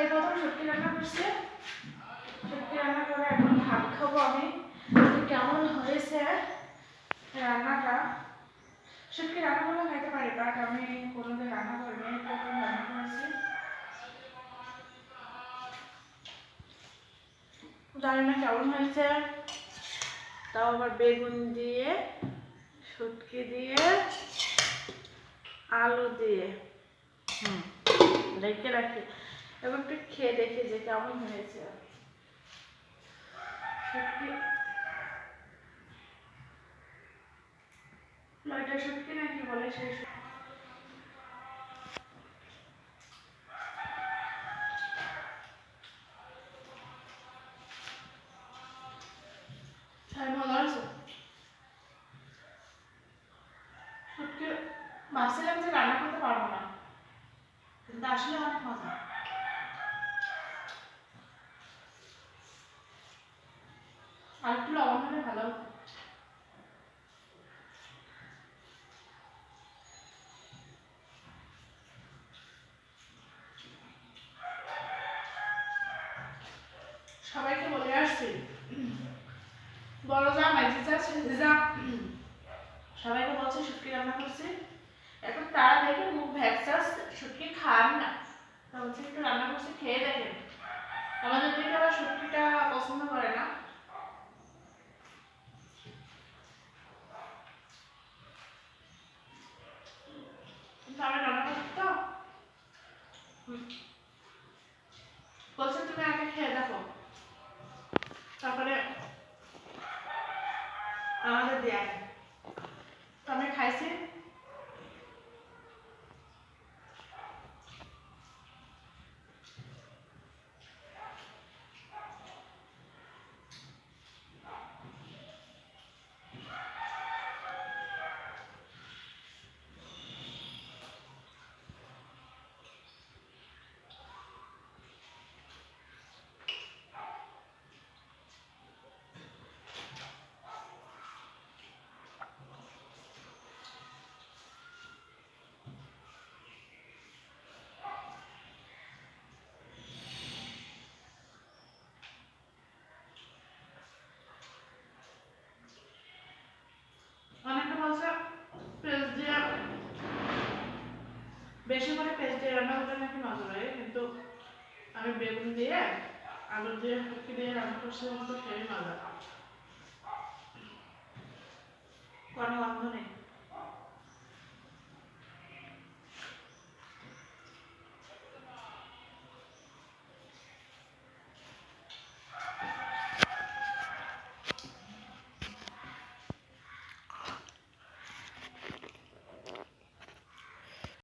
এই প্রথম সত্যি রান্না করছে সত্যি রান্না করে এখন ভাত খাব আমি। কেমন হয়েছে রান্নাটা? সত্যি রান্না করলে খাইতে পারি বাট আমি কোনোদিন রান্না করিনি প্রথম রান্না করেছি। জানি না কেমন হয়েছে। তাও আবার বেগুন দিয়ে, শুটকি দিয়ে, আলু দিয়ে। হুম, রেখে রাখি। এবার একটু খেয়ে দেখি যে কেমন হয়েছে। শুটকি নাকি বলে শুটকি। হ্যাঁ ভাবছিলাম যে রান্না করতে পারব না। কিন্তু আসলে অনেক মজা। আর একটু লবণ হলে ভালো। সবাইকে বলে আসছি। বড় যা মাঝি যা ছেলে যা। সবাইকে বলছে, শুটকি রান্না করছি। এখন তারা দেখে মুখ ভ্যাকসাস শুটকি খান না। বলছে, একটু রান্না করছি, খেয়ে দেখেন। আমাদের দিকে আবার শুটকিটা পছন্দ করে না কিন্তু আমি রান্না করছি তো হুম। বলছে তুমি আগে খেয়ে দেখো। তারপরে আমাদের দেয়া তো আমি খাইছি অনেকে বলছে? পেঁয়াজ দিয়ে বেশি করে পেঁয়াজ দিয়ে রান্না করলে নাকি মজা লাগে, কিন্তু আমি বেগুন দিয়ে, আলু দিয়ে ফুটকি দিয়ে রান্না করছি তো খেয়ে মজা। কোনো গন্ধ নেই।